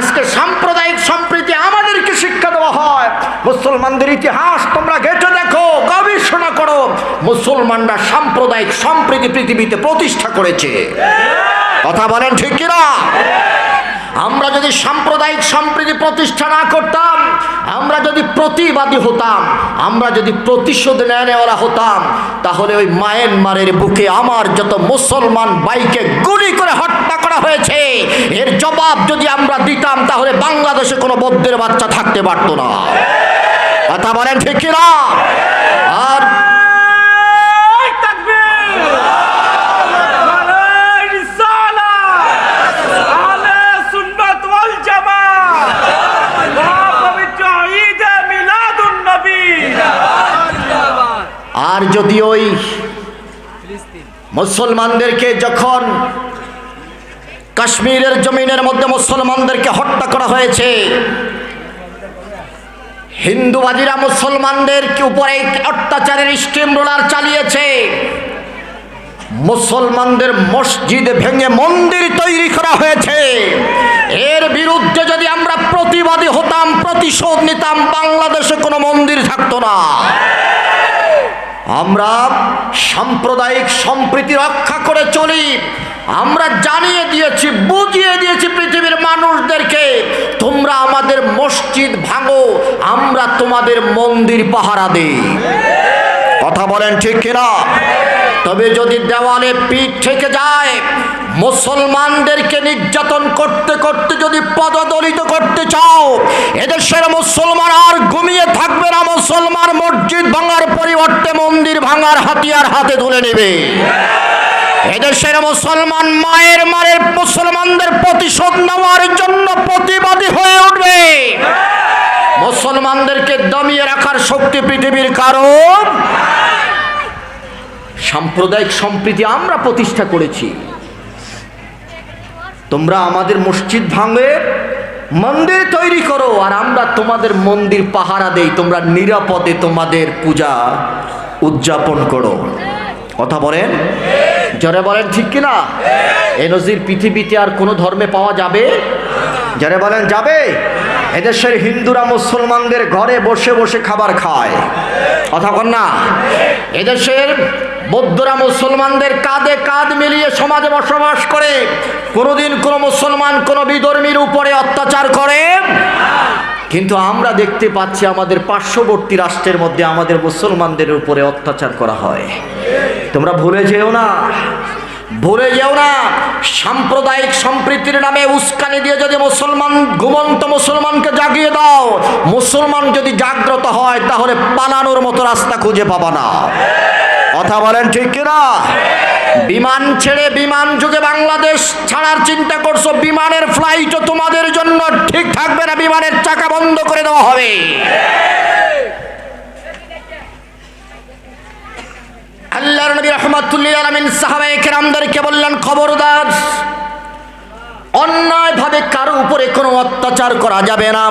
আজকে সাম্প্রদায়িক সম্প্রীতি আমাদেরকে শিক্ষা দেওয়া হয়। মুসলমানদের ইতিহাস, তোমরা ঘেটে দেখো, গবেষণা করো। মুসলমানরা সাম্প্রদায়িক সম্প্রীতি পৃথিবীতে প্রতিষ্ঠা করেছে। কথা বলেন ঠিক কিনা? আমরা যদি সাম্প্রদায়িক সম্প্রীতি প্রতিষ্ঠা না করতাম, আমরা যদি প্রতিবাদী হতাম, আমরা যদি প্রতিশোধ নেওয়া হতাম, তাহলে ওই মায়েনমারের বুকে আমার যত মুসলমান বাইকে গুলি করে হত্যা করা হয়েছে। এর জবাব যদি আমরা দিতাম তাহলে বাংলাদেশে কোনো বৌদ্ধের বাচ্চা থাকতে পারতো না। কথা বলেন ঠিক কিনা? আর আর যদি ওই মুসলমানদেরকে যখন কাশ্মীরের জমিনের মধ্যে মুসলমানদেরকে হত্যা করা হয়েছে। হিন্দুবাদীরা মুসলমানদের উপরে অত্যাচারের স্টিম রোলার চালিয়েছে। মুসলমানদের মসজিদ ভেঙে মন্দির তৈরি করা হয়েছে। এর বিরুদ্ধে যদি আমরা প্রতিবাদী হতাম, প্রতিশোধ নিতাম, বাংলাদেশে কোনো মন্দির থাকতো না। আমরা সাম্প্রদায়িক সম্প্রীতি রক্ষা করে চলি। আমরা জানিয়ে দিয়েছি, বুঝিয়ে দিয়েছি পৃথিবীর মানুষদেরকে, তোমরা আমাদের মসজিদ ভাঙো, আমরা তোমাদের মন্দির পাহারা দিই। কথা বলেন ঠিক কিনা? তবে যদি দেওয়ালে পিঠ থেকে যায় মুসলমানদেরকে নির্যাতন করতে করতে যদি পদদলিত করতে চাও, এদেশের মুসলমান আর ঘুমিয়ে থাকবে না। মুসলমান মসজিদ ভাঙার পরিবর্তে মন্দির ভাঙার হাতিয়ার হাতে তুলে নেবে। এদেশের মুসলমান মায়ের মারের মুসলমানদের প্রতিশোধ নেওয়ার জন্য প্রতিবাদী হয়ে উঠবে। মুসলমানদেরকে দমিয়ে রাখার শক্তি পৃথিবীর কারণ, সাম্প্রদায়িক সম্প্রীতি আমরা প্রতিষ্ঠা করেছি। তোমরা আমাদের মসজিদ ভাঙে মন্দির তৈরি করো, আর আমরা তোমাদের মন্দির পাহারা দেই, তোমরা নিরাপদে তোমাদের পূজা উদযাপন করো। কথা বলেন? জরে বলেন, ঠিক কিনা? এ নজির পৃথিবীতে আর কোনো ধর্মে পাওয়া যাবে? যারা বলেন, যাবে। এদেশের হিন্দুরা মুসলমানদের ঘরে বসে বসে খাবার খায়। কথা কন না। এদেশের বৌদ্ধরা মুসলমানদের কাঁধে কাঁধ মিলিয়ে সমাজে বসবাস করে, কোনোদিন কোনো মুসলমান, কোনো বিধর্মীর উপরে অত্যাচার করে। কিন্তু আমরা দেখতে পাচ্ছি আমাদের পার্শ্ববর্তী রাষ্ট্রের মধ্যে আমাদের মুসলমানদের উপরে অত্যাচার করা হয়। তোমরা ভুলে যেও না, ভুলে যেও না, সাম্প্রদায়িক সম্প্রীতির নামে উস্কানি দিয়ে যদি মুসলমান, ঘুমন্ত মুসলমানকে জাগিয়ে দাও, মুসলমান যদি জাগ্রত হয়, তাহলে পালানোর মতো রাস্তা খুঁজে পাবা না। কথা বলেন ঠিক কিনা? বিমান ছেড়ে বিমান যুগে বাংলাদেশ ছাড়ার চিন্তা করছ, বিমানের ফ্লাইটও তোমাদের জন্য ঠিক থাকবে না, বিমানের চাকা বন্ধ করে দেওয়া হবে। আল্লাহর নবী রহমাতুল্লাহ আলামিন সাহাবায়ে কেরামদেরকে বললেন, খবরদার, অন্যায়ভাবে কারও উপরে কোনো অত্যাচার করা যাবে না।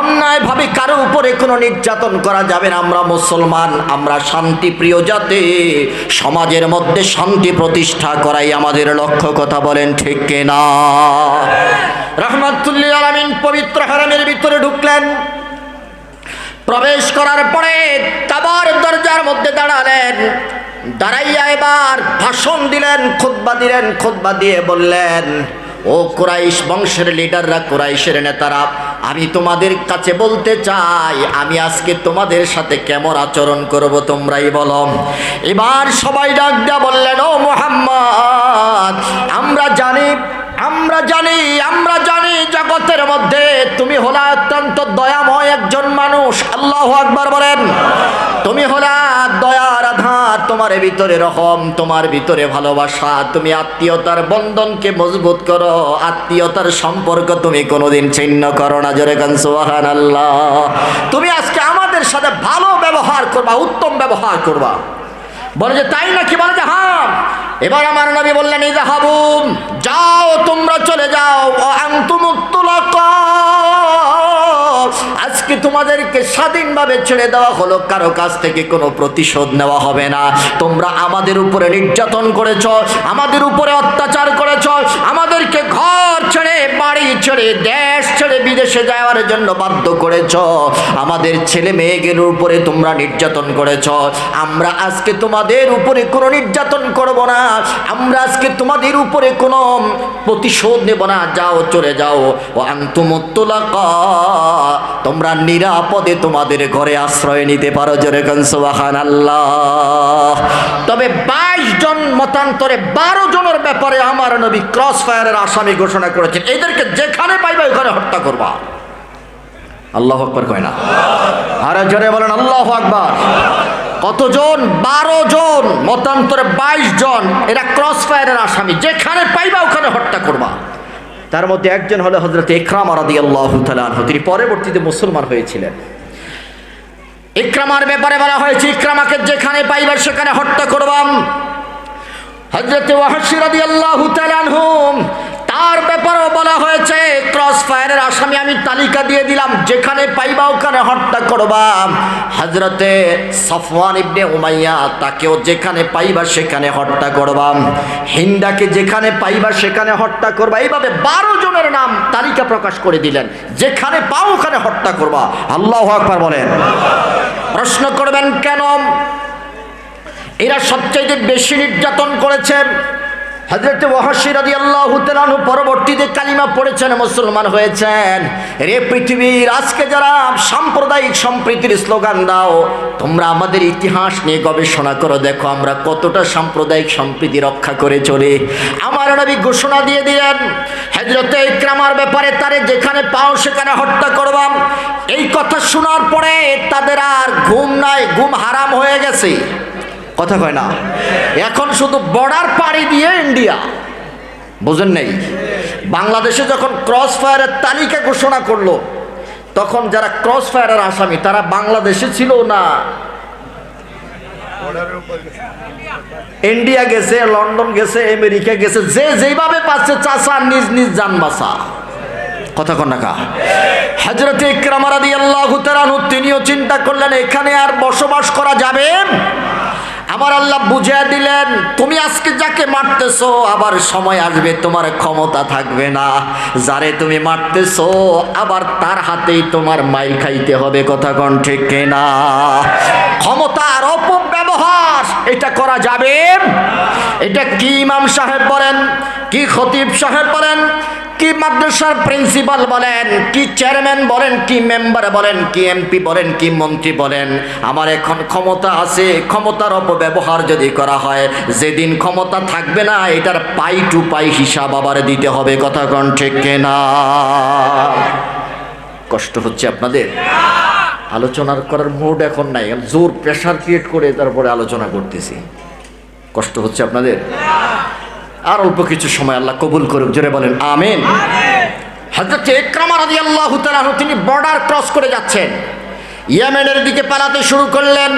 অন্যায়ভাবে কারও উপরে কোনো নির্যাতন করা যাবে না। আমরা মুসলমান, আমরা শান্তিপ্রিয় যাতে সমাজের মধ্যে শান্তি প্রতিষ্ঠা করাই আমাদের লক্ষ্য কথা বলেন ঠিক না রহমাতুল্লাহ আলামিন পবিত্র হারামের ভিতরে ঢুকলেন। প্রবেশ করার পরে কাবার দরজার মধ্যে দাঁড়ালেন। দাঁড়াইয়া এবার ভাষণ দিলেন, খুতবা দিলেন, খুতবা দিয়ে বললেন ও কুরাইশ বংশের লিডাররা, কুরাইশের নেতারা, আমি তোমাদের কাছে বলতে চাই, আমি আজকে তোমাদের সাথে কেমন আচরণ করব তোমরাই বলো। এবার সবাই ডাক দিয়া বললেন, ও মোহাম্মদ, আমরা জানি আমরা জানি আমরা জানি জগতের মধ্যে তুমি হলা অত্যন্ত দয়াময় একজন মানুষ। আল্লাহ আকবার বলেন। তুমি হলা দয়ার আধার তোমার ভিতরে রহম, তোমার ভিতরে ভালোবাসা। তুমি আত্মীয়তার বন্ধনকে মজবুত করো, আত্মীয়তার সম্পর্ক তুমি কোনোদিন ছিন্ন করো না। জোরে সোহান আল্লাহ তুমি আজকে আমাদের সাথে ভালো ব্যবহার করবা, উত্তম ব্যবহার করবা। বলে যে, তাই নাকি? বলে যে হ্যাঁ। এবার আমার নবী বললেন যাও, তোমরা চলে যাও। আজকে তোমাদেরকে স্বাধীনভাবে ছেড়ে দেওয়া হলো, কারও কাছ থেকে কোনো প্রতিশোধ নেওয়া হবে না। তোমরা আমাদের উপরে নির্যাতন করেছ, আমাদের উপরে অত্যাচার করেছ, আমাদেরকে ঘর ছেড়ে বাড়ি ছেড়ে দেশ ছেড়ে বিদেশে যাওয়ার জন্য বাধ্য করেছ। আমাদের ছেলে মেয়েদের উপরে তোমরা নির্যাতন করেছ। আমরা আজকে তোমাদের উপরে কোনো নির্যাতন করব না। আমরা আজকে তোমাদের উপরে কোনো প্রতিশোধ নেব না। যাও, চলে যাও। ও আন্তুমত্তলাকা তোমরা নিরাপদে তোমাদের ঘরে আশ্রয় নিতে পারো যেরকম সোবাহান আল্লাহ তবে বাইশ জন মতান্তরে বারো জনের ব্যাপারে আমার নবী ক্রস ফায়ারের আসামি ঘোষণা করেছেন। এদেরকে যেখানে পাইবা ওখানে হত্যা করবা। আল্লাহ আকবর কয় না? আরে জোরে বলেন, আল্লাহ আকবর। কতজন? বারো জন, মতান্তরে বাইশ জন। এরা ক্রস ফায়ারের আসামি। যেখানে পাইবা ওখানে হত্যা করবা। তার মধ্যে একজন হলো হজরত ইকরাম আরাদি আল্লাহ তিনি পরবর্তীতে মুসলমান হয়েছিলেন। ইকরামার ব্যাপারে বলা হয়েছে, ইকরামাকে যেখানে পাইবার সেখানে হত্যা করবাম। হজরত ওয়াহশিরাদি আল্লাহ তালানহুম তার ব্যাপারেও বলা হয়েছে ক্রস ফায়ারের আসামি আমি তালিকা দিয়ে দিলাম, যেখানে পাইবা ওখানে হত্যা করবা। হজরতে সফওয়ান ইবনে উমাইয়া তাকেও যেখানে পাইবা সেখানে হত্যা করবা। হিন্দাকে যেখানে পাইবা সেখানে হত্যা করবা। এইভাবে বারো জনের নাম তালিকা প্রকাশ করে দিলেন, যেখানে পাও ওখানে হত্যা করবা। আল্লাহ আকবার বলেন। প্রশ্ন করবেন কেন? এরা সবচাইতে বেশি নির্যাতন করেছেন। হজরত ওয়াহাসিরাদি আল্লাহ তালানহু পরবর্তীতে কালিমা পড়েছেন, মুসলমান হয়েছেন। রে পৃথিবীর, আজকে যারা সাম্প্রদায়িক সম্প্রীতির স্লোগান দাও, তোমরা আমাদের ইতিহাস নিয়ে গবেষণা করো, দেখো আমরা কতটা সাম্প্রদায়িক সম্প্রীতি রক্ষা করে চলি। আমার নবী ঘোষণা দিয়ে দিলেন হজরত ইকরামার ব্যাপারে তারে যেখানে পাও সেখানে হত্যা করবাম। এই কথা শোনার পরে তাদের আর ঘুম নাই, ঘুম হারাম হয়ে গেছে। কথা কয় না? এখন শুধু বর্ডার পাড়ি দিয়ে ইন্ডিয়া বুঝেন নেই? বাংলাদেশে যখন ক্রস ফায়ারের তালিকা ঘোষণা করল, তখন যারা ক্রস ফায়ারের আসামি, তারা বাংলাদেশে ছিল না। ইন্ডিয়া গেছে লন্ডন গেছে আমেরিকা গেছে, যে যেভাবে পাচ্ছে চাষা নিজ নিজ যান বাসা কথা কন নাকা হজরত ইকরামারাদি আল্লাহ তিনিও চিন্তা করলেন, এখানে আর বসবাস করা যাবে? আমার আল্লাহ বুঝিয়ে দিলেন, তুমি আজকে যাকে মারতেছো, আবার সময় আসবে তোমার ক্ষমতা থাকবে না। যারে তুমি মারতেছো, আবার তার হাতেই তোমার মাইল খাইতে হবে। কথা কন ঠিক না ক্ষমতার অপব্যবহার, এটা করা যাবে? এটা কি ইমাম সাহেব বলেন, কি খতিব সাহেব বলেন কি মাদ্রাসার প্রিন্সিপাল বলেন, কি চেয়ারম্যান বলেন, কি মেম্বার বলেন, কি এমপি বলেন, কি মন্ত্রী বলেন, আমার এখন ক্ষমতা আছে, ক্ষমতার অপব্যবহার যদি করা হয়, যেদিন ক্ষমতা থাকবে না, এটার পাই টু পাই হিসাব আবার দিতে হবে, কথা কন ঠিক না কষ্ট হচ্ছে আপনাদের? আলোচনার করার মুড এখন নাই জোর প্রেশার ক্রিয়েট করে তারপরে আলোচনা করতেছি। কষ্ট হচ্ছে আপনাদের? আর অল্প কিছু সময় আল্লাহ কবুল করুক জোরে বলেন আমেন। হজরত ইকরামা রাদিয়াল্লাহু তাআলা তিনি বর্ডার ক্রস করে যাচ্ছেন। ইয়ামেনের দিকে পালাতে শুরু করলেন।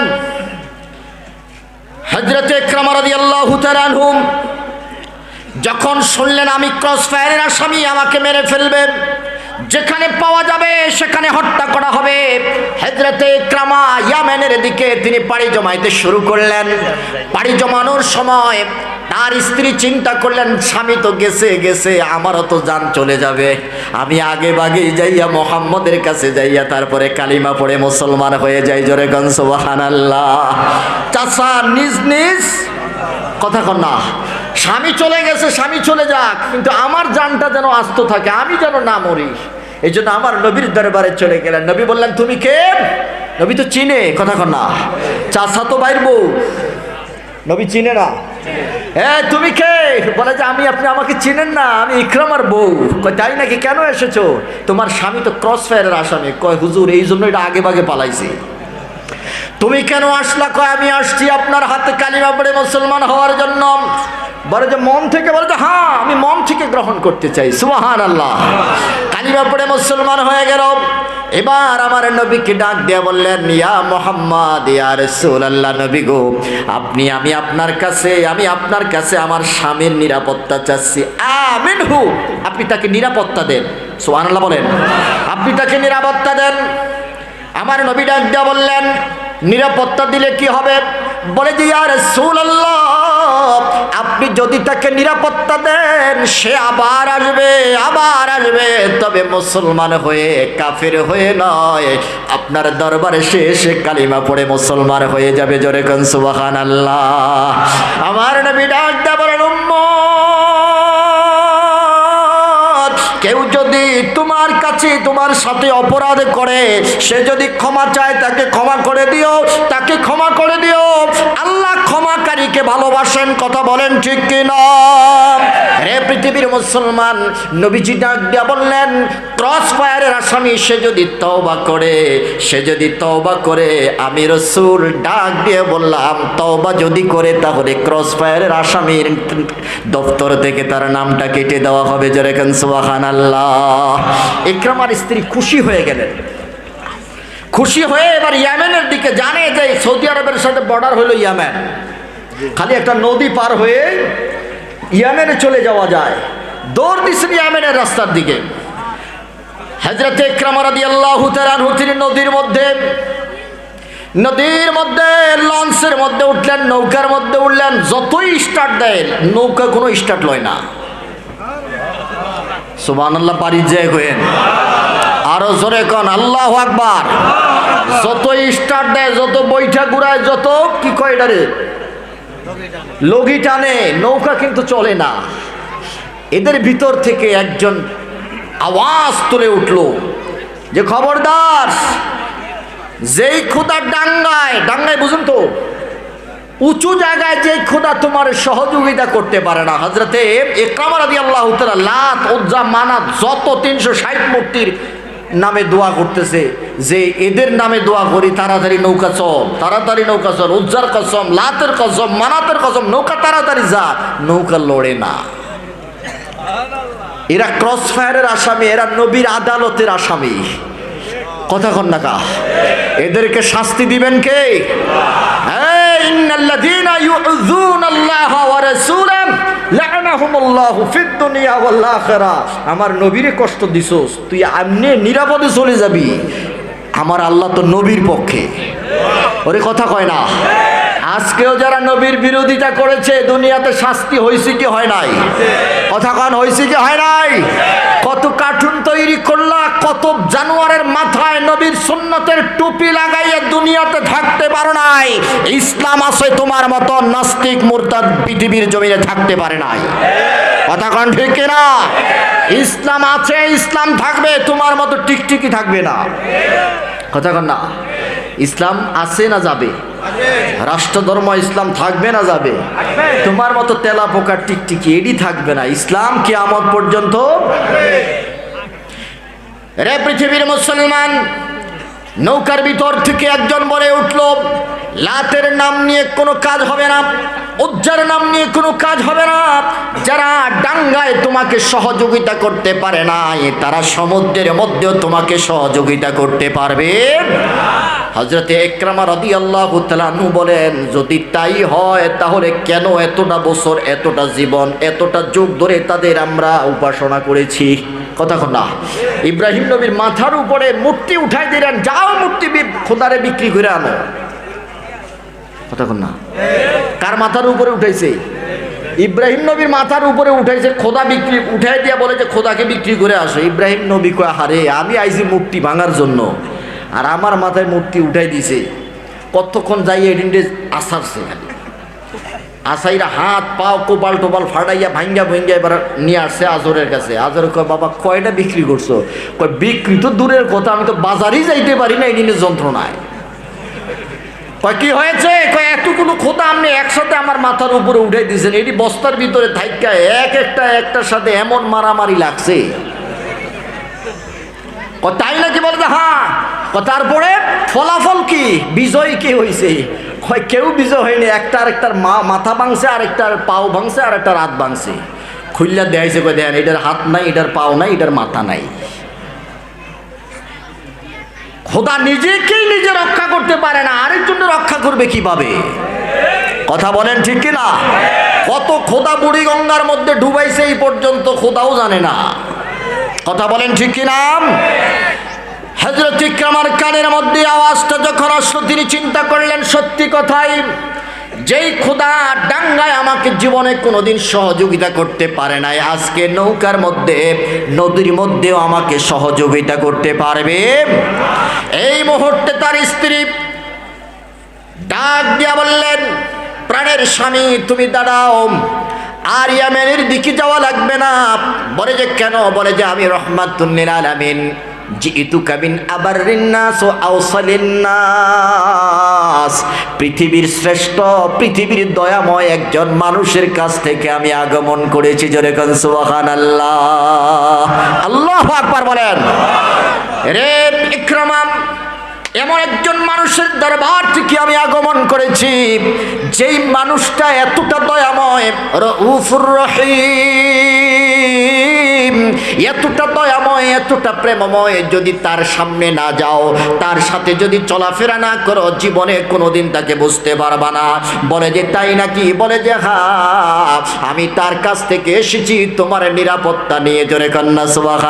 হজরত ইকরামা রাদিয়াল্লাহু তাআলা যখন শুনলেন আমি ক্রস ফায়ারের আসামি আমাকে মেরে ফেলবে যেখানে পাওয়া যাবে সেখানে হত্যা করা হবে। হেজরতে ক্রামা ইয়ামেনের দিকে তিনি পাড়ি জমাইতে শুরু করলেন। পাড়ি জমানোর সময় তার স্ত্রী চিন্তা করলেন, স্বামী তো গেছে গেছে, আমারও তো যান চলে যাবে। আমি আগে বাগেই যাইয়া মোহাম্মদের কাছে যাইয়া তারপরে কালিমা পড়ে মুসলমান হয়ে যাই, জোরে গনসবাহান আল্লাহ চাষা নিজ নিজ কথা কন না। স্বামী চলে গেছে, স্বামী চলে যাক, কিন্তু আমার জানটা যেন আস্ত থাকে, আমি যেন না মরি। এই জন্য আমার নবীর দরবারে চলে গেলেন। নবী বললেন, তুমি কে? নবী তো চিনে, কথা কন না। চাষা তো বাইর বউ। নবী চিনে না? হ্যাঁ তুমি কে? বলে যে আমি, আপনি আমাকে চিনেন না, আমি ইকরামার বউ। তাই নাকি? কেন এসেছ? তোমার স্বামী তো ক্রস ফায়ারের আসামি। কয়, হুজুর, এই জন্য এটা আগে বাগে পালাইছি। তুমি কেন আসলা? কয়, আমি আসছি আপনার হাতে কালিমা পড়ে মুসলমান হওয়ার জন্য। বলে যে, মন থেকে বলে যে হ্যাঁ আমি মন থেকে গ্রহণ করতে চাই। সুবাহান আল্লাহ কালিমা পড়ে মুসলমান হয়ে গেল। এবার আমার নবীকে ডাক দিয়ে বললেন, ইয়া মোহাম্মদ, ইয়া রসুল আল্লাহ নবী গো, আপনি, আমি আপনার কাছে, আমি আপনার কাছে আমার স্বামীর নিরাপত্তা চাচ্ছি। আমিন হু। আপনি তাকে নিরাপত্তা দেন। সোহান আল্লাহ বলেন। আপনি তাকে নিরাপত্তা দেন। আমার নবী ডাক দিয়া বললেন নিরাপত্তা দিলে কি হবে? বলে যে আর সুল আল্লাহ আপনি যদি তাকে নিরাপত্তা দেন, সে আবার আসবে আবার আসবে। তবে মুসলমান হয়ে কাফের হয়ে নয়, আপনার দরবারে সে সে কালিমা পড়ে মুসলমান হয়ে যাবে। জোরে কন সুবাহান আল্লাহ আমার নবী ডাক দেবেন উম্মত কেউ যদি তোমার কাছে তোমার সাথে অপরাধ করে, সে যদি ক্ষমা চায়, তাকে ক্ষমা করে দিও। তাকে ক্ষমা করে দিও। আল্লাহ ক্ষমাকারীকে ভালোবাসেন, কথা বলেন ঠিক কি না রে পৃথিবীর মুসলমান, নবীজি ডাক দিয়া বললেন ক্রস ফায়ারের আসামি, সে যদি তওবা করে, সে যদি তওবা করে। আমি রসুল ডাক দিয়ে বললাম, তওবা যদি করে, তাহলে ক্রস ফায়ারের আসামির দপ্তর থেকে তার নামটা কেটে দেওয়া হবে। যেরকম সুবাহান আল্লাহ ইকরামার স্ত্রী খুশি হয়ে গেলেন। খুশি হয়ে এবার ইয়ামেনের দিকে জানে যে সৌদি আরবের সাথে বর্ডার হলো ইয়ামেন। খালি একটা নদী পার হয়ে ইয়ামেনে চলে যাওয়া যায়। দৌড় দিচ্ছেন ইয়ামেনের রাস্তার দিকে। হজরত ইকরামারাদি আল্লাহ তিনি নদীর মধ্যে নদীর মধ্যে লঞ্চের মধ্যে উঠলেন, নৌকার মধ্যে উঠলেন। যতই স্টার্ট দেয়, নৌকা কোনো স্টার্ট লয় না। সুবান আল্লাহ বাড়ি যায় কেন আরও জোরে কন, আল্লাহ আকবার। যত স্টার্ট দেয়, যত বৈঠা ঘুরায়, যত কি কয় এটারে লগি টানে, নৌকা কিন্তু চলে না। এদের ভিতর থেকে একজন আওয়াজ তুলে উঠল। যে খবরদার, যেই খোদার ডাঙ্গায় ডাঙ্গায় বুঝুন তো উঁচু জায়গায় যে খোদা তোমার সহযোগিতা করতে পারে না। হজরতে লাত মানাত যত তিনশো ষাট মূর্তির নামে দোয়া করতেছে যে এদের নামে দোয়া করি তাড়াতাড়ি নৌকা চল তাড়াতাড়ি নৌকা চল উজ্জার কসম লাতের কসম মানাতের কসম নৌকা তাড়াতাড়ি যা নৌকা লড়ে না। এরা ক্রস ফায়ারের আসামি এরা নবীর আদালতের আসামি। কথা কন না কা? এদেরকে শাস্তি দিবেন কে? এই, আমার নবীরে কষ্ট তুই নিরাপদে চলে যাবি। আমার আল্লাহ তো নবীর পক্ষে। ওরে কথা কয় না। আজকেও যারা নবীর বিরোধিতা করেছে, দুনিয়াতে শাস্তি হয়েছে কি হয় নাই? কথা কন হয়েছে কি হয় নাই? কত কার্টুন তৈরি করলা, কত জানোয়ারের মাথায় নবীর সুন্নতের টুপি লাগাইয়ে দুনিয়াতে থাকতে পারো নাই। ইসলাম আছে তোমার মতো নাস্তিক মুরতাদ পৃথিবীর জমিনে থাকতে পারে নাই। কথা কন ঠিক কিনা? ইসলাম আছে, ইসলাম থাকবে, তোমার মতো টিকটিকি থাকবে না। কথা কন না? ইসলাম আছে না যাবে? রাষ্ট্র ধর্ম ইসলাম থাকবে না যাবে? তোমার মতো তেলা পোকার টিকটিকি এডি থাকবে না। ইসলাম কি আমদ পর্যন্ত রে পৃথিবীর মুসলমান, নৌকার ভিতর থেকে একজন বলে উঠল, লাতের নাম নিয়ে কোনো কাজ হবে না, উজ্জার নাম নিয়ে কোনো কাজ হবে না। যারা ডাঙ্গায় তোমাকে সহযোগিতা করতে পারে না তারা সমুদ্রের মধ্যেও তোমাকে সহযোগিতা করতে পারবে। হজরতে একরামা রদি আল্লাহ তালু বলেন, যদি তাই হয়, তাহলে কেন এতটা বছর, এতটা জীবন, এতটা যুগ ধরে তাদের আমরা উপাসনা করেছি? কথা না। ইব্রাহিম নবীর মাথার উপরে মূর্তি উঠাই দিলেন, যাও মূর্তি খোদারে বিক্রি করে আনো। কথা না। কার মাথার উপরে উঠাইছে? ইব্রাহিম নবীর মাথার উপরে উঠাইছে, খোদা বিক্রি উঠাই দিয়া বলে যে, খোদাকে বিক্রি করে আসো। ইব্রাহিম নবী কয় হারে আমি আইছি মূর্তি ভাঙার জন্য আর আমার মাথায় মূর্তি উঠাই দিছে। কতক্ষণ যাই এডিনটে আসারছে খালি? আসাইরা হাত, পাও কোপাল টোপাল ফাটাইয়া ভাঙ্গা ভাঙ্গা এবার নিয়ে আসছে আজরের কাছে। আজর কয়, বাবা, কয়টা বিক্রি করছ? কয়, বিক্রি তো দূরের কথা, আমি তো বাজারেই যাইতে পারি না, এই দিনের যন্ত্রণায়। কয়, কি হয়েছে? কয় এতগুলো খোদা আপনি একসাথে আমার মাথার উপরে উঠাই দিয়েছেন। এটি বস্তার ভিতরে থাইকা, এক একটা একটার সাথে এমন মারামারি লাগছে। তাই নাকি? বলে যে হ্যাঁ তারপরে ফলাফল কি? বিজয় কি হয়েছে কেউ বিজয় হয়নি একটা আরেকটার মাথা ভাঙছে, আরেকটার পাও ভাঙছে আর একটা হাত ভাঙছে। খুললা দেখাইছে কয়, দেন, এটার হাত নাই, এটার পাও নাই, এটার মাথা নাই। খোদা নিজেকেই নিজে রক্ষা করতে পারে না আরেকজন রক্ষা করবে কীভাবে? কথা বলেন ঠিক কি না কত খোদা বুড়ি গঙ্গার মধ্যে ডুবাইছে এই পর্যন্ত খোদাও জানে না। কথা বলেন ঠিক কি নাম হজরত ইকরামার কানের মধ্যে আওয়াজটা যখন আসলো, তিনি চিন্তা করলেন, সত্যি কথাই, যেই খোদা ডাঙ্গায় আমাকে জীবনে কোনোদিন সহযোগিতা করতে পারে নাই, আজকে নৌকার মধ্যে, নদীর মধ্যেও আমাকে সহযোগিতা করতে পারবে। এই মুহূর্তে তার স্ত্রী ডাক দিয়া বললেন, প্রাণের স্বামী, তুমি দাঁড়াও আর ইয়ামেনের দিকে যাওয়া লাগবে না। বলে যে, কেন? বলে যে, আমি রহমাতুল্লিল আলামিন। পৃথিবীর শ্রেষ্ঠ, পৃথিবীর দয়াময় একজন মানুষের কাছ থেকে আমি আগমন করেছি, জোরে কন আল্লাহ আল্লাহ আকবার বলেন। রে ইকরামাম, এমন একজন মানুষের দরবার থেকে আমি আগমন করেছি, যেই মানুষটা এতটা দয়াময়, রউফুর রহিম এতটা দয়াময়, এতটা প্রেমময় যদি তার সামনে না যাও, তার সাথে যদি চলাফেরা না করো, জীবনে কোনোদিন তাকে বুঝতে পারবা না। বলে যে, তাই নাকি? বলে যে, হা, আমি তার কাছ থেকে এসেছি, তোমার নিরাপত্তা নিয়ে জোরে কন্যা সুবাহ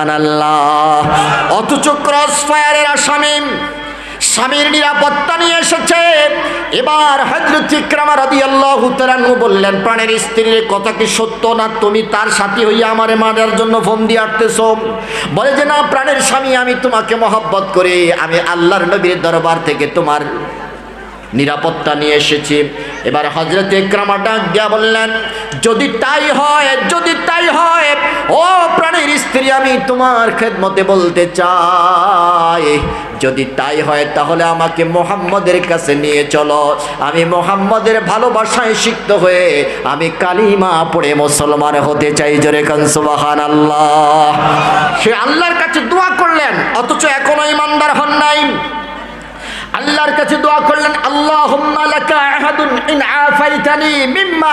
অথচ ক্রস ফায়ারের আসামি স্বামীর নিরাপত্তা নিয়ে এসেছে। এবার হজরত ইকরামা রাদিয়াল্লাহু তাআলা বললেন, প্রাণের স্ত্রীর কথা কি সত্য না? তুমি তার সাথী হইয়া আমার মারার জন্য ফোন দিয়ে আটতেছ? বলে যে, না, প্রাণের স্বামী, আমি তোমাকে মহব্বত করে। আমি আল্লাহর নবীর দরবার থেকে তোমার নিরাপত্তা নিয়ে এসেছি। এবার হজরত ইকরামা ডাক দিয়া বললেন, যদি তাই হয়, যদি তাই হয়, ও প্রাণীর স্ত্রী, আমি তোমার খেদমতে বলতে চাই। যদি তাই হয়, তাহলে আমাকে মোহাম্মদের কাছে নিয়ে চলো। আমি মোহাম্মদের ভালোবাসায় সিক্ত হয়ে, আমি কালিমা পড়ে মুসলমান হতে চাই। জোরে কনসুবাহান আল্লাহ সে আল্লাহর কাছে দোয়া করলেন, অথচ এখনও ইমানদার হন নাই। আল্লাহর কাছে দোয়া করলেন আল্লাহ মিম্মা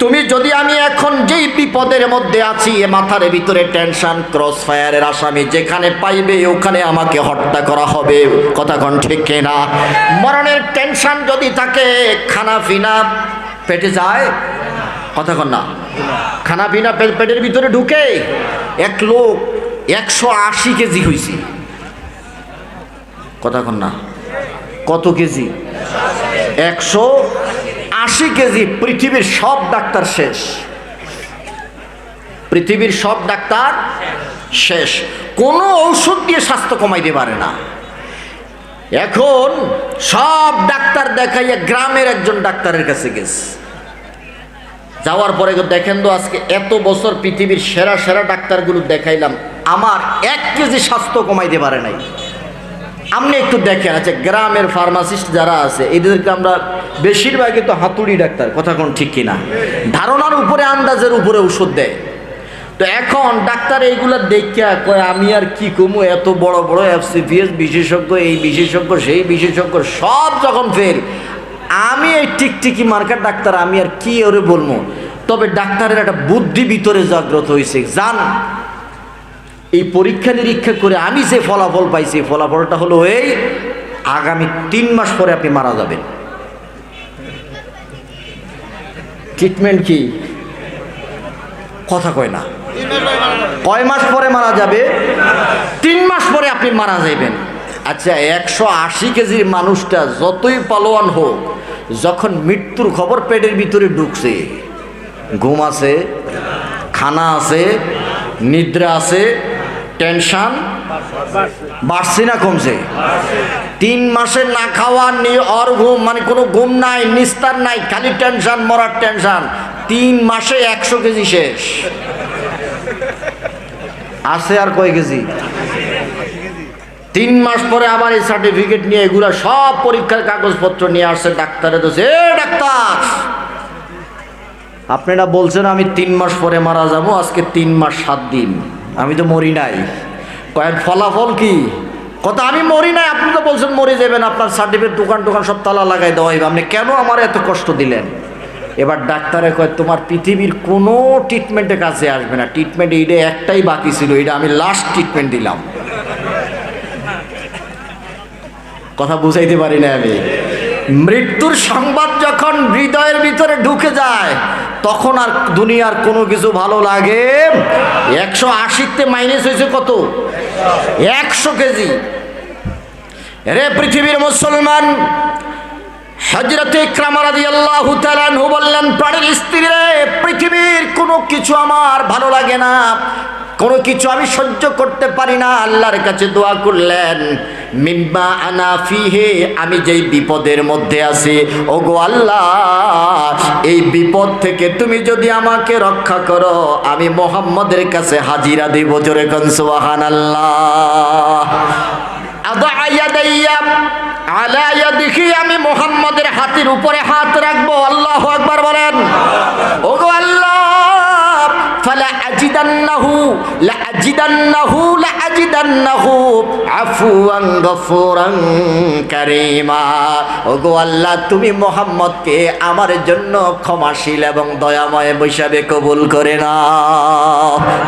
তুমি যদি আমি এখন যেই বিপদের মধ্যে আছি, এ মাথার ভিতরে টেনশন ক্রস ফায়ারের আসামি যেখানে পাইবে, ওখানে আমাকে হত্যা করা হবে। কথা কোন ঠিক না মরণের টেনশন যদি থাকে, খানা পিনা পেটে যায়? কথা কন না? খানা পিনা পেটের ভিতরে ঢুকে? এক লোক একশো আশি কেজি হয়েছে কথা কন না। কত কেজি? একশো আশি কেজি। পৃথিবীর সব ডাক্তার শেষ। পৃথিবীর সব ডাক্তার শেষ। কোনো ঔষধ দিয়ে স্বাস্থ্য কমাইতে পারে না। এখন সব ডাক্তার দেখাইয়া গ্রামের একজন ডাক্তারের কাছে গেছে। যাওয়ার পরে দেখেন তো আজকে এত বছর পৃথিবীর সেরা সেরা ডাক্তারগুলো দেখাইলাম। আমার এক কেজি স্বাস্থ্য কমাইতে পারে নাই। আপনি একটু দেখেন আচ্ছা গ্রামের ফার্মাসিস্ট যারা আছে, এদেরকে আমরা বেশিরভাগই তো হাতুড়ি ডাক্তার, কথা কোন ঠিক কিনা? ধারণার উপরে, আন্দাজের উপরে ওষুধ দেয়। তো এখন ডাক্তার এইগুলা দেখিয়া কয়, আমি আর কি কমু? এত বড় বড় এফসিপিএস বিশেষজ্ঞ, এই বিশেষজ্ঞ, সেই বিশেষজ্ঞ, সব যখন ফের আমি এই টিকটিকি মার্কার ডাক্তার, আমি আর কি ওরে বলব? তবে ডাক্তারের একটা বুদ্ধি ভিতরে জাগ্রত হয়েছে জান। এই পরীক্ষা নিরীক্ষা করে আমি যে ফলাফল পাইছি ফলাফলটা হলো এই, আগামী তিন মাস পরে আপনি মারা যাবেন। ট্রিটমেন্ট কি? কথা কয় না। কয় মাস পরে মারা যাবে? তিন মাস পরে আপনি মারা যাইবেন। আচ্ছা একশো আশি কেজির মানুষটা যতই পালোয়ান হোক, যখন মৃত্যুর খবর পেটের ভিতরে ঢুকছে, ঘুম আছে, খানা আছে, নিদ্রা আছে, টেনশন বাড়ছে না কমছে? তিন মাসে না খাওয়া, নি অর ঘুম মানে কোনো ঘুম নাই, নিস্তার নাই, খালি টেনশন, মরার টেনশন। তিন মাসে একশো কেজি শেষ। আছে আর কয় কেজি? তিন মাস পরে আবার এই সার্টিফিকেট নিয়ে এগুলা সব পরীক্ষার কাগজপত্র নিয়ে আসছে, ডাক্তারে তো এ ডাক্তার। আপনারা বলছেন আমি তিন মাস পরে মারা যাব, আজকে তিন মাস সাত দিন। আমি তো মরি নাই। কয়েক ফলাফল কি? কথা আমি মরি নাই, আপনি তো বলছেন মরে যাবেন, আপনার সার্টিফিকেট দোকান টোকান সব তালা লাগাই দেওয়া হইবে। আপনি কেন আমার এত কষ্ট দিলেন? এবার ডাক্তারে কয়, তোমার পৃথিবীর কোনো ট্রিটমেন্টের কাছে আসবে না। ট্রিটমেন্ট এইটা একটাই বাকি ছিল এটা আমি লাস্ট ট্রিটমেন্ট দিলাম। কথা বুঝাইতে পারি না আমি। মৃত্যুর সংবাদ যখন হৃদয়ের ভিতরে ঢুকে যায়, তখন আর দুনিয়ার কোনো কিছু ভালো লাগে? একশো আশিতে মাইনাস হয়েছে কত? একশো কেজি। রে পৃথিবীর মুসলমান বললেন স্ত্রী রে, পৃথিবীর কোনো কিছু আমার ভালো লাগে না। কোনো কিছু আমি সহ্য করতে পারি না। আল্লাহর কাছে দোয়া করলেন আমি যেই বিপদের মধ্যে আছি, ওগো আল্লাহ, এই বিপদ থেকে তুমি যদি আমাকে রক্ষা করো, আমি মোহাম্মদের কাছে হাজিরা দিব জোরে কনসুয়াহান আল্লাহ আলাইয়া দেখি আমি মোহাম্মদের হাতির উপরে হাত রাখব। আল্লাহ একবার বলেন। আল্লাহ ফালা আজিদান্নাহু লা তুমি মোহাম্মদকে আমার জন্য ক্ষমাশীল এবং দয়াময় হিসাবে কবুল করে না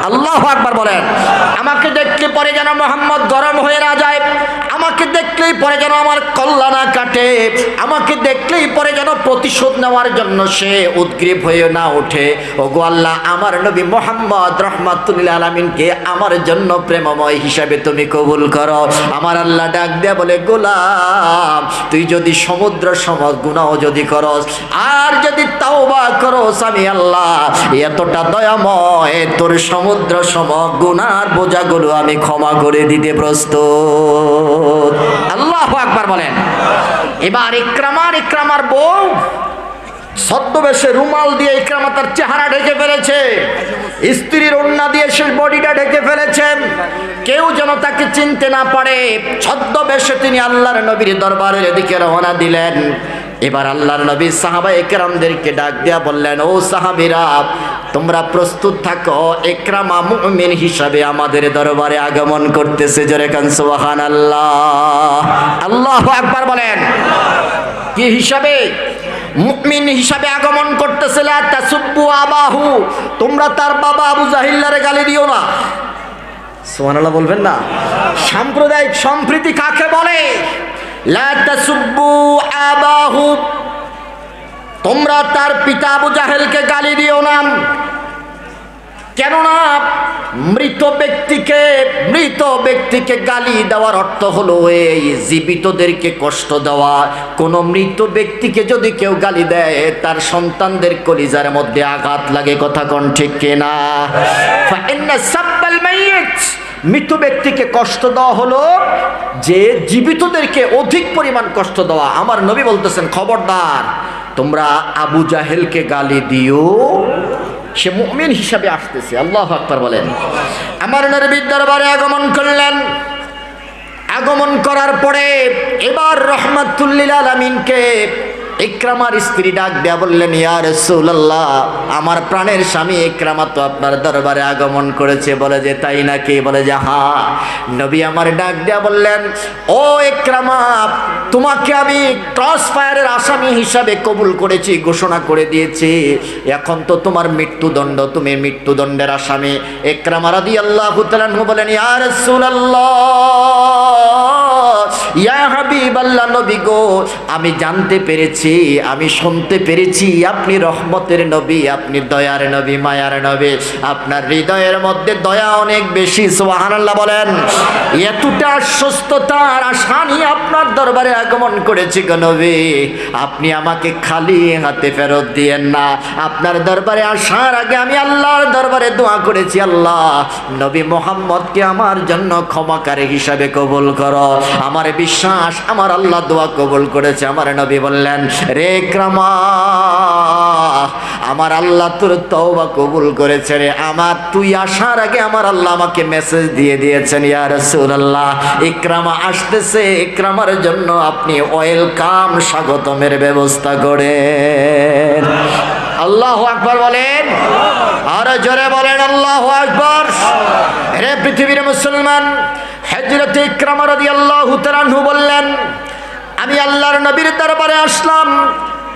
আল্লাহ আকবার বলেন, আমাকে দেখলে পরে যেন মোহাম্মদ গরম হয়ে না যায়, আমাকে দেখলেই পরে যেন আমার কল্লা না কাটে, আমাকে দেখলেই পরে যেন প্রতিশোধ নেওয়ার জন্য সে উদ্গ্রীব হয়ে না ওঠে। ওগো আল্লাহ, আমার নবী মোহাম্মদ রহমাতুল্লাহ আলমিনকে আমার জন্য প্রেমময় হিসাবে তুমি কবুল করো। আমার আল্লাহ ডাক দেয়া বলে, গোলাম, তুই যদি সমুদ্র সম গুণাও যদি করস, আর যদি তাওবা করস আমি আল্লাহ, এতটা দয়াময় তোর সমুদ্র সম গুনার বোঝাগুলো আমি ক্ষমা করে দিতে প্রস্তুত। আল্লাহ আকবার বলেন। এবার ইকরামার ইকরামার বউ ছদ্মবেশে রুমাল দিয়ে ইকরামা তার চেহারা ঢেকে ফেলেছে। স্ত্রীর ওন্না দিয়ে সে বডিটা ঢেকে ফেলেছেন। কেউ যেন তাকে চিনতে না পারে। ছদ্মবেশে তিনি আল্লাহর নবীর দরবারের এদিকে রওনা দিলেন। এবার আল্লাহর নবী সাহাবা একরামদেরকে ডাক দিয়া বললেন, ও সাহাবিরা, তোমরা প্রস্তুত থাকো। একরামা মুমিন হিসাবে আমাদের দরবারে আগমন করতেছে জোরে কান, সুবহানাল্লাহ। আল্লাহু আকবার বলেন। কি হিসাবে? মুমিন হিসাবে আগমন করতেছিল তাসুব্বু আবাহু। তোমরা তার বাবা আবু জাহিল্লারে গালি দিও না। সুবহানাল্লাহ বলবেন না? সাম্প্রদায়িক সম্প্রীতি কাকে বলে? লা আবাহু। তোমরা তার পিতা আবু জাহেলকে গালি দিও না। কেননা মৃত ব্যক্তিকে মৃত ব্যক্তিকে গালি দেওয়ার অর্থ হলো এই জীবিতদেরকে কষ্ট দেওয়া। কোন মৃত ব্যক্তিকে যদি কেউ গালি দেয়, তার সন্তানদের কলিজার মধ্যে আঘাত লাগে, কথা কোন ঠিক কিনা? মৃত ব্যক্তিকে কষ্ট দেওয়া হলো যে জীবিতদেরকে অধিক পরিমাণ কষ্ট দেওয়া। আমার নবী বলতেছেন, খবরদার, তোমরা আবু জাহেলকে গালি দিও সে মুমিন হিসাবে আসতেছে। আল্লাহ আক্তার বলেন। আমার নবীর দরবারে আগমন করলেন। আগমন করার পরে এবার রহমাতুল্লিল আলমিনকে ইকরামার স্ত্রী ডাক দেয়া বললেন, ইয়া রাসূলুল্লাহ, আমার প্রাণের স্বামী ইকরামা তো আপনার দরবারে আগমন করেছে। বলে যে, তাই নাকি? বলে যে হ্যাঁ নবী আমার ডাক দেয়া বললেন, ও ইকরামা, তোমাকে আমি ক্রস ফায়ারের আসামি হিসাবে কবুল করেছি, ঘোষণা করে দিয়েছি। এখন তো তোমার মৃত্যুদণ্ড, তুমি মৃত্যুদণ্ডের আসামি। ইকরামা রাদিয়াল্লাহু তাআলা বলেন, ইয়া রাসূলুল্লাহ ইয়া হাবিবাল্লাহ নবী গো, আমি জানতে পেরেছি, আমি শুনতে পেরেছি, আপনি রহমতের নবী, আপনি দয়ার নবী, মায়ার নবী। আপনার হৃদয়ের মধ্যে দয়া অনেক বেশি, সুবহানাল্লাহ বলেন। এতটা সুস্থতার আশা নিয়ে আপনার দরবারে আগমন করেছি গো নবী। আপনি আমাকে খালি হাতে ফেরত দিয়েন না। আপনার দরবারে আসার আগে আমি আল্লাহর দরবারে দোয়া করেছি, আল্লাহ। নবী মোহাম্মদকে আমার জন্য ক্ষমাকারী হিসাবে কবুল করো। আমার বিশ্বাস, আমার আল্লাহ দোয়া কবুল করেছে। আমার নবী বললেন, রে ক্রমা আমার আল্লাহ তোর তওবা কবুল করেছে রে। আমার, তুই আসার আগে আমার আল্লাহ আমাকে মেসেজ দিয়ে দিয়েছেন, ইয়া রাসূলুল্লাহ। ইকরামা আসতেছে, ইকরামার জন্য আপনি ওয়েলকাম, স্বাগতমের ব্যবস্থা করেন। আল্লাহ আকবার বলেন। আর জোরে বলেন, আল্লাহ আকবার। রে পৃথিবীর মুসলমান হজরত ইকরামা রাদিয়াল্লাহু তাআলা বললেন, আমি আল্লাহর নবীর দরবারে আসলাম,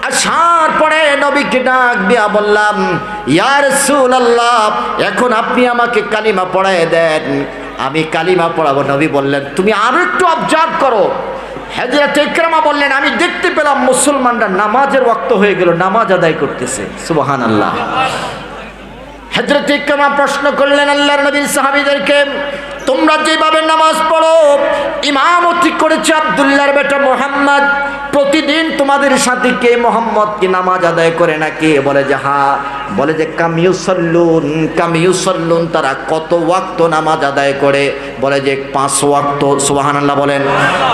আসার পরে নবীকে ডাক দিয়া বললাম ইয়ার সুল আল্লাহ এখন আপনি আমাকে কালিমা পড়ায় দেন। আমি কালিমা পড়াবো, নবী বললেন, তুমি আরও একটু অবজার্ভ করো। হজরত ইকরামা বললেন, আমি দেখতে পেলাম মুসলমানরা নামাজের ওয়াক্ত হয়ে গেল, নামাজ আদায় করতেছে। সুবহান আল্লাহ হজরত ইকরামা প্রশ্ন করলেন, আল্লাহর নবীর সাহাবীদেরকে তোমরা যেভাবে নামাজ পড়ো ইমামতি করেছে আবদুল্লাহর বেটা মোহাম্মদ, প্রতিদিন তোমাদের সাথে কে মোহাম্মদ কি নামাজ আদায় করে নাকি বলে যে, হা, বলে যে কামিউসল্লুন কামিউসল্লুন তারা কত ওয়াক্ত নামাজ আদায় করে? বলে যে, পাঁচ ওয়াক্ত, সুবহানাল্লাহ বলেন।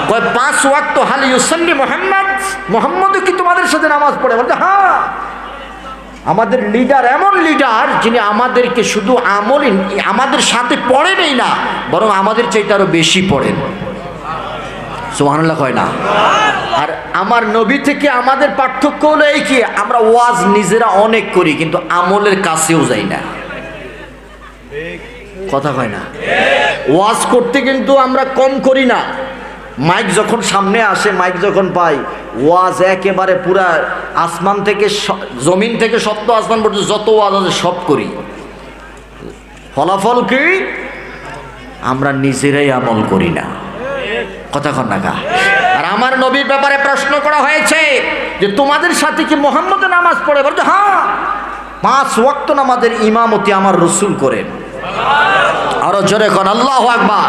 কয়, পাঁচ ওয়াক্ত হাল ইউসল্লি মোহাম্মদ? মোহাম্মদও কি তোমাদের সাথে নামাজ পড়ে? বলতে হ্যাঁ আমাদের লিডার এমন লিডার যিনি আমাদেরকে শুধু আমল আমাদের সাথে পড়েনই না, বরং আমাদের চাইতে আরও বেশি পড়েন। সোহানুল্লাহ কয় না? আর আমার নবী থেকে আমাদের পার্থক্য হলো এই কি, আমরা ওয়াজ নিজেরা অনেক করি, কিন্তু আমলের কাছেও যাই না। কথা কয় না? ওয়াজ করতে কিন্তু আমরা কম করি না। মাইক যখন সামনে আসে, মাইক যখন পাই ওয়াজ একেবারে পুরা আসমান থেকে জমিন থেকে সপ্ত আসমান পর্যন্ত যত ওয়াজ আছে সব করি। ফলাফল কি? আমরা নিজেরাই আমল করি না। কথা কন না কা? আর আমার নবীর ব্যাপারে প্রশ্ন করা হয়েছে যে, তোমাদের সাথে কি মোহাম্মদ নামাজ পড়ে? বলতে হ্যাঁ পাঁচ ওয়াক্ত নামাজের ইমামতি আমার রসুল করেন। আরও জোরে কন, আল্লাহ আকবার।